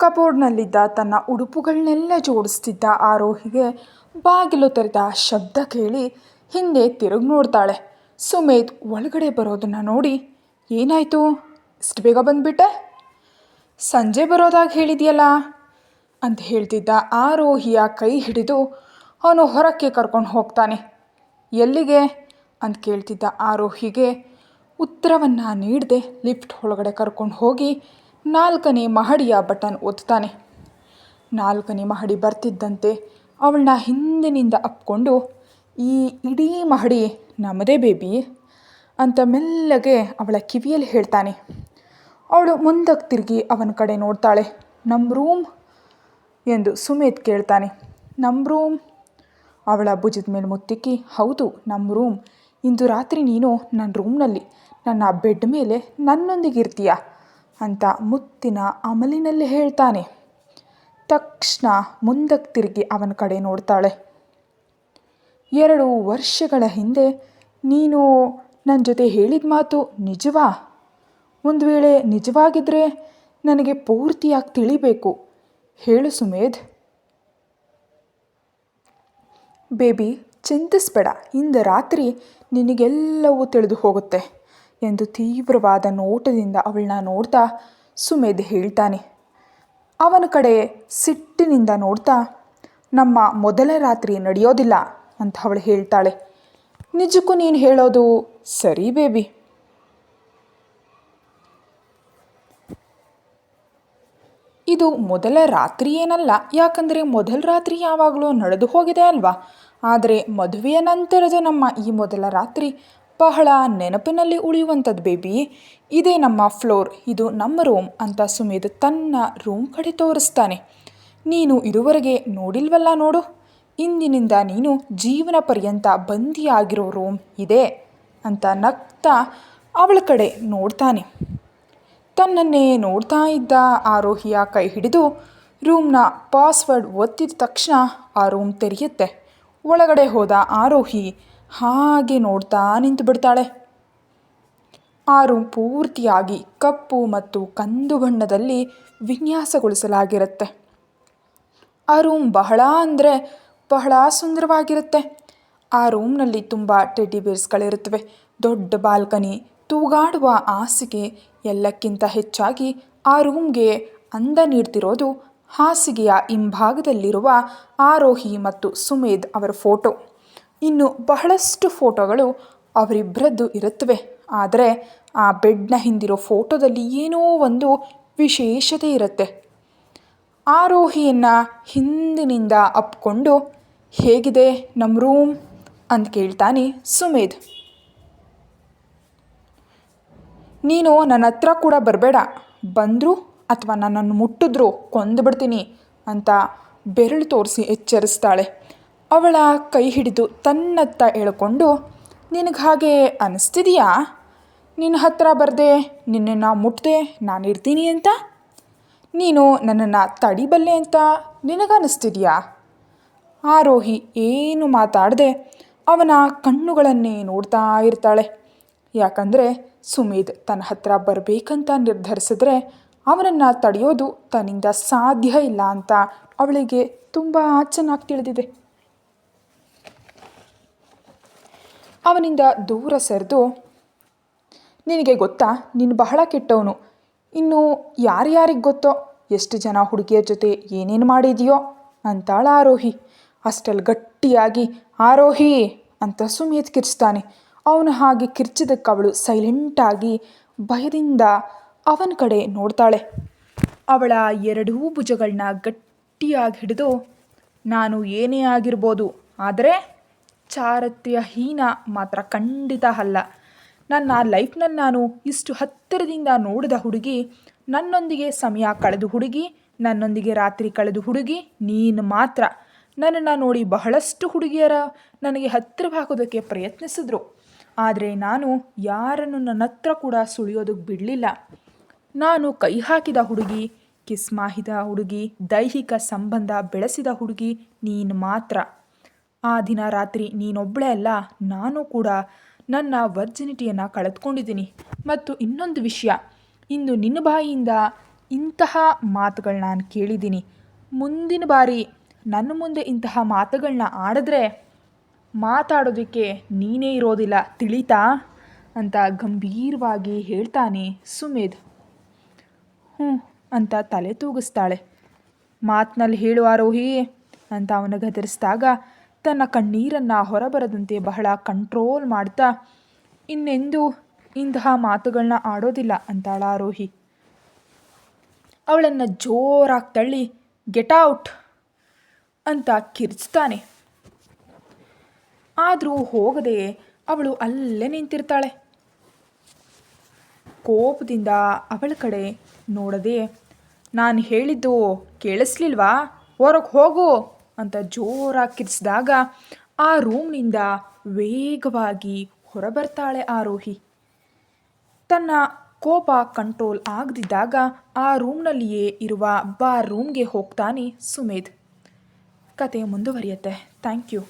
ಕಬೋರ್ಡ್ನಲ್ಲಿದ್ದ ತನ್ನ ಉಡುಪುಗಳನ್ನೆಲ್ಲ ಜೋಡಿಸ್ತಿದ್ದ ಆರೋಹಿಗೆ ಬಾಗಿಲು ತೆರೆದ ಶಬ್ದ ಕೇಳಿ ಹಿಂದೆ ತಿರುಗಿ ನೋಡ್ತಾಳೆ. ಸುಮೇಧ್ ಒಳಗಡೆ ಬರೋದನ್ನು ನೋಡಿ, ಏನಾಯಿತು? ಇಷ್ಟು ಬೇಗ ಬಂದುಬಿಟ್ಟೆ? ಸಂಜೆ ಬರೋದಾಗಿ ಹೇಳಿದೆಯಲ್ಲ? ಅಂತ ಹೇಳ್ತಿದ್ದ ಆರೋಹಿಯ ಕೈ ಹಿಡಿದು, ಅವನು ಹೊರಕ್ಕೆ ಕರ್ಕೊಂಡು ಹೋಗ್ತಾನೆ. ಎಲ್ಲಿಗೆ? ಅಂತ ಕೇಳ್ತಿದ್ದ ಆರೋಹಿಗೆ, ಉತ್ತರವನ್ನು ನೀಡದೆ ಲಿಫ್ಟ್ ಒಳಗಡೆ ಕರ್ಕೊಂಡು ಹೋಗಿ ನಾಲ್ಕನೇ ಮಹಡಿಯ ಬಟನ್ ಒತ್ತಾನೆ ನಾಲ್ಕನೇ ಮಹಡಿ ಬರ್ತಿದ್ದಂತೆ ಅವಳನ್ನ ಹಿಂದಿನಿಂದ ಅಪ್ಕೊಂಡು, ಈ ಇಡೀ ಮಹಡಿ ನಮ್ಮದೇ ಬೇಬಿ ಅಂತ ಮೆಲ್ಲಗೆ ಅವಳ ಕಿವಿಯಲ್ಲಿ ಹೇಳ್ತಾನೆ. ಅವಳು ಮುಂದಕ್ಕೆ ತಿರುಗಿ ಅವನ ಕಡೆ ನೋಡ್ತಾಳೆ. ನಮ್ಮ ರೂಮ್? ಎಂದು ಸುಮೇತ್ ಕೇಳ್ತಾನೆ. ನಮ್ಮ ರೂಮ್? ಅವಳ ಭುಜದ ಮೇಲೆ ಮುತ್ತಿಕ್ಕಿ, ಹೌದು ನಮ್ಮ ರೂಮ್. ಇಂದು ರಾತ್ರಿ ನೀನು ನನ್ನ ರೂಮ್ನಲ್ಲಿ. ನನ್ನ ಬೆಡ್ ಮೇಲೆ ನನ್ನೊಂದಿಗೆ ಇರ್ತೀಯ? ಅಂತ ಮುತ್ತಿನ ಅಮಲಿನಲ್ಲಿ ಹೇಳ್ತಾನೆ. ತಕ್ಷಣ ಮುಂದಕ್ಕೆ ತಿರುಗಿ ಅವನ ಕಡೆ ನೋಡ್ತಾಳೆ. ಎರಡು ವರ್ಷಗಳ ಹಿಂದೆ ನೀನು ನನ್ನ ಜೊತೆ ಹೇಳಿದ ಮಾತು ನಿಜವಾ? ಒಂದು ವೇಳೆ ನಿಜವಾಗಿದ್ದರೆ ನನಗೆ ಪೂರ್ತಿಯಾಗಿ ತಿಳಿಬೇಕು. ಹೇಳು ಸುಮೇಧ್. ಬೇಬಿ, ಚಿಂತಿಸ್ಬೇಡ. ಇಂದು ರಾತ್ರಿ ನಿನಗೆಲ್ಲವೂ ತಿಳಿದು ಹೋಗುತ್ತೆ. ಎಂದು ತೀವ್ರವಾದ ನೋಟದಿಂದ ಅವಳನ್ನ ನೋಡ್ತಾ ಸುಮೇಧ್ ಹೇಳ್ತಾನೆ. ಅವನ ಕಡೆ ಸಿಟ್ಟಿನಿಂದ ನೋಡ್ತಾ, ನಮ್ಮ ಮೊದಲ ರಾತ್ರಿ ನಡೆಯೋದಿಲ್ಲ ಅಂತ ಅವಳು ಹೇಳ್ತಾಳೆ. ನಿಜಕ್ಕೂ ನೀನು ಹೇಳೋದು ಸರಿ ಬೇಬಿ. ಇದು ಮೊದಲ ರಾತ್ರಿ ಏನಲ್ಲ, ಯಾಕಂದರೆ ಮೊದಲ ರಾತ್ರಿ ಯಾವಾಗಲೂ ನಡೆದು ಹೋಗಿದೆ ಅಲ್ವಾ? ಆದರೆ ಮದುವೆಯ ನಂತರದ ನಮ್ಮ ಈ ಮೊದಲ ರಾತ್ರಿ ಬಹಳ ನೆನಪಿನಲ್ಲಿ ಉಳಿಯುವಂಥದ್ದು ಬೇಬಿ. ಇದೇ ನಮ್ಮ ಫ್ಲೋರ್, ಇದು ನಮ್ಮ ರೂಮ್ ಅಂತ ಸುಮೇಧ್ ತನ್ನ ರೂಮ್ ಕಡೆ ತೋರಿಸ್ತಾನೆ. ನೀನು ಇದುವರೆಗೆ ನೋಡಿಲ್ವಲ್ಲ ನೋಡು. ಇಂದಿನಿಂದ ನೀನು ಜೀವನ ಪರ್ಯಂತ ಬಂದಿಯಾಗಿರೋ ರೂಮ್ ಇದೆ ಅಂತ ನಗ್ತಾ ಅವಳ ಕಡೆ ನೋಡ್ತಾನೆ. ತನ್ನನ್ನೇ ನೋಡ್ತಾ ಇದ್ದ ಆರೋಹಿಯ ಕೈ ಹಿಡಿದು ರೂಮ್ನ ಪಾಸ್ವರ್ಡ್ ಒತ್ತಿದ ತಕ್ಷಣ ಆ ರೂಮ್ ತೆರೆಯುತ್ತೆ. ಒಳಗಡೆ ಹೋದ ಆರೋಹಿ ಹಾಗೆ ನೋಡ್ತಾ ನಿಂತು ಬಿಡ್ತಾಳೆ. ಆ ರೂಮ್ ಪೂರ್ತಿಯಾಗಿ ಕಪ್ಪು ಮತ್ತು ಕಂದು ಬಣ್ಣದಲ್ಲಿ ವಿನ್ಯಾಸಗೊಳಿಸಲಾಗಿರುತ್ತೆ. ಆ ರೂಮ್ ಬಹಳ ಅಂದರೆ ಬಹಳ ಸುಂದರವಾಗಿರುತ್ತೆ. ಆ ರೂಮ್ನಲ್ಲಿ ತುಂಬ ಟೆಡ್ಡಿ ಬೇರ್ಸ್ಗಳಿರುತ್ತವೆ ದೊಡ್ಡ ಬಾಲ್ಕನಿ, ತೂಗಾಡುವ ಹಾಸಿಗೆ, ಎಲ್ಲಕ್ಕಿಂತ ಹೆಚ್ಚಾಗಿ ಆ ರೂಮ್ಗೆ ಅಂದ ನೀಡ್ತಿರೋದು ಹಾಸಿಗೆಯ ಹಿಂಭಾಗದಲ್ಲಿರುವ ಆರೋಹಿ ಮತ್ತು ಸುಮೇಧ್ ಅವರ ಫೋಟೋ. ಇನ್ನು ಬಹಳಷ್ಟು ಫೋಟೋಗಳು ಅವರಿಬ್ಬರದ್ದು ಇರುತ್ತವೆ. ಆದರೆ ಆ ಬೆಡ್ನ ಹಿಂದಿರೋ ಫೋಟೋದಲ್ಲಿ ಏನೋ ಒಂದು ವಿಶೇಷತೆ ಇರುತ್ತೆ. ಆರೋಹಿಯನ್ನು ಹಿಂದಿನಿಂದ ಅಪ್ಕೊಂಡು, ಹೇಗಿದೆ ನಮ್ಮ ರೂಮ್? ಅಂತ ಕೇಳ್ತಾನೆ ಸುಮೇಧ್. ನೀನು ನನ್ನ ಹತ್ರ ಕೂಡ ಬರಬೇಡ. ಬಂದರು ಅಥವಾ ನನ್ನನ್ನು ಮುಟ್ಟಿದ್ರು ಕೊಂದುಬಿಡ್ತೀನಿ ಅಂತ ಬೆರಳು ತೋರಿಸಿ ಎಚ್ಚರಿಸ್ತಾಳೆ. ಅವಳ ಕೈ ಹಿಡಿದು ತನ್ನತ್ತ ಎಳ್ಕೊಂಡು, ನಿನಗೆ ಹಾಗೆ ಅನಿಸ್ತಿದೆಯಾ? ನಿನ್ನ ಹತ್ತಿರ ಬರದೆ, ನಿನ್ನನ್ನು ಮುಟ್ಟದೆ ನಾನು ಇರ್ತೀನಿ ಅಂತ? ನೀನು ನನ್ನನ್ನು ತಡಿಬಲ್ಲೆ ಅಂತ ನಿನಗನ್ನಿಸ್ತಿದೆಯಾ ಆರೋಹಿ ಏನು ಮಾತಾಡದೆ, ಅವನ ಕಣ್ಣುಗಳನ್ನೇ ನೋಡ್ತಾ ಇರ್ತಾಳೆ. ಯಾಕಂದರೆ ಸುಮೇಧ್ ತನ್ನ ಹತ್ರ ಬರಬೇಕಂತ ನಿರ್ಧರಿಸಿದ್ರೆ ಅವನನ್ನು ತಡೆಯೋದು ತನ್ನಿಂದ ಸಾಧ್ಯ ಇಲ್ಲ ಅಂತ ಅವಳಿಗೆ ತುಂಬ ಚೆನ್ನಾಗಿ ತಿಳಿದಿದೆ. ಅವನಿಂದ ದೂರ ಸರಿದು, ನಿನಗೆ ಗೊತ್ತಾ, ನೀನು ಬಹಳ ಕೆಟ್ಟವನು. ಇನ್ನು ಯಾರ್ಯಾರಿಗೆ ಗೊತ್ತೋ? ಎಷ್ಟು ಜನ ಹುಡುಗಿಯರ ಜೊತೆ ಏನೇನು ಮಾಡಿದೆಯೋ? ಅಂತಾಳ ಆರೋಹಿ. ಅಷ್ಟಲ್ಲಿ ಗಟ್ಟಿಯಾಗಿ, ಆರೋಹಿ! ಅಂತ ಸುಮೇತ್ ಕಿರ್ಚ್ತಾನೆ. ಅವನು ಹಾಗೆ ಕಿರ್ಚಿದಕ್ಕೆ ಅವಳು ಸೈಲೆಂಟಾಗಿ ಭಯದಿಂದ ಅವನ ಕಡೆ ನೋಡ್ತಾಳೆ. ಅವಳ ಎರಡೂ ಭುಜಗಳನ್ನ ಗಟ್ಟಿಯಾಗಿ ಹಿಡಿದು, ನಾನು ಏನೇ ಆಗಿರ್ಬೋದು, ಆದರೆ ಚಾರತ್ಯ ಹೀನ ಮಾತ್ರ ಖಂಡಿತ ಅಲ್ಲ. ನನ್ನ ಲೈಫ್ನಲ್ಲಿ ನಾನು ಇಷ್ಟು ಹತ್ತಿರದಿಂದ ನೋಡಿದ ಹುಡುಗಿ, ನನ್ನೊಂದಿಗೆ ಸಮಯ ಕಳೆದು ಹುಡುಗಿ, ನನ್ನೊಂದಿಗೆ ರಾತ್ರಿ ಕಳೆದು ಹುಡುಗಿ, ನೀನು ಮಾತ್ರ. ನನ್ನನ್ನು ನೋಡಿ ಬಹಳಷ್ಟು ಹುಡುಗಿಯರ ನನಗೆ ಹತ್ತಿರವಾಗೋದಕ್ಕೆ ಪ್ರಯತ್ನಿಸಿದ್ರು. ಆದರೆ ನಾನು ಯಾರನ್ನು ನನ್ನ ಹತ್ರ ಕೂಡ ಸುಳಿಯೋದಕ್ಕೆ ಬಿಡಲಿಲ್ಲ. ನಾನು ಕೈ ಹಾಕಿದ ಹುಡುಗಿ, ಕಿಸ್ ಮಾಹಿದ ಹುಡುಗಿ, ದೈಹಿಕ ಸಂಬಂಧ ಬೆಳೆಸಿದ ಹುಡುಗಿ ನೀನು ಮಾತ್ರ. ಆ ದಿನ ರಾತ್ರಿ ನೀನೊಬ್ಬಳೇ ಅಲ್ಲ, ನಾನು ಕೂಡ ನನ್ನ ವರ್ಜಿನಿಟಿಯನ್ನು ಕಳೆದುಕೊಂಡಿದ್ದೀನಿ. ಮತ್ತು ಇನ್ನೊಂದು ವಿಷಯ, ಇಂದು ನಿನ್ನ ಬಾಯಿಯಿಂದ ಇಂತಹ ಮಾತುಗಳನ್ನ ನಾನು ಕೇಳಿದ್ದೀನಿ. ಮುಂದಿನ ಬಾರಿ ನನ್ನ ಮುಂದೆ ಇಂತಹ ಮಾತುಗಳನ್ನ ಆಡಿದ್ರೆ ಮಾತಾಡೋದಕ್ಕೆ ನೀನೇ ಇರೋದಿಲ್ಲ, ತಿಳಿತಾ? ಅಂತ ಗಂಭೀರವಾಗಿ ಹೇಳ್ತಾನೆ ಸುಮೇಧ್. ಹ್ಞೂ ಅಂತ ತಲೆ ತೂಗಿಸ್ತಾಳೆ. ಮಾತಿನಲ್ಲಿ ಹೇಳುವ ರೋಹಿ ಅಂತ ಅವನ ಗದರಿಸಿದಾಗ ತನ್ನ ಕಣ್ಣೀರನ್ನು ಹೊರಬರದಂತೆ ಬಹಳ ಕಂಟ್ರೋಲ್ ಮಾಡ್ತಾ, ಇನ್ನೆಂದೂ ಇಂತಹ ಮಾತುಗಳನ್ನ ಆಡೋದಿಲ್ಲ ಅಂತಾಳ ಆರೋಹಿ ಅವಳನ್ನು ಜೋರಾಗಿ ತಳ್ಳಿ ಗೆಟ್ ಔಟ್ ಅಂತ ಕಿರ್ಚ್ತಾನೆ. ಆದರೂ ಹೋಗದೆ ಅವಳು ಅಲ್ಲೇ ನಿಂತಿರ್ತಾಳೆ. ಕೋಪದಿಂದ ಅವಳ ಕಡೆ ನೋಡದೆ, ನಾನು ಹೇಳಿದ್ದು ಕೇಳಿಸ್ಲಿಲ್ವಾ? ಹೊರಗೆ ಹೋಗು. ಅಂತ ಜೋರಾಗಿ ಕಿರ್ಚಿದಾಗ ಆ ರೂಮ್ನಿಂದ ವೇಗವಾಗಿ ಹೊರಬರ್ತಾಳೆ ಆರೋಹಿ ತನ್ನ ಕೋಪ ಕಂಟ್ರೋಲ್ ಆಗದಿದ್ದಾಗ ಆ ರೂಮ್ನಲ್ಲಿಯೇ ಇರುವ ಬಾರ್ ರೂಮ್ಗೆ ಹೋಗ್ತಾನೆ ಸುಮೇಧ್. ಕತೆ ಮುಂದುವರಿಯುತ್ತೆ. Thank you.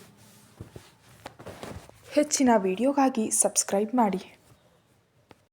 ಹೆಚ್ಚಿನ ವಿಡಿಯೋಗಾಗಿ ಸಬ್ಸ್ಕ್ರೈಬ್ ಮಾಡಿ.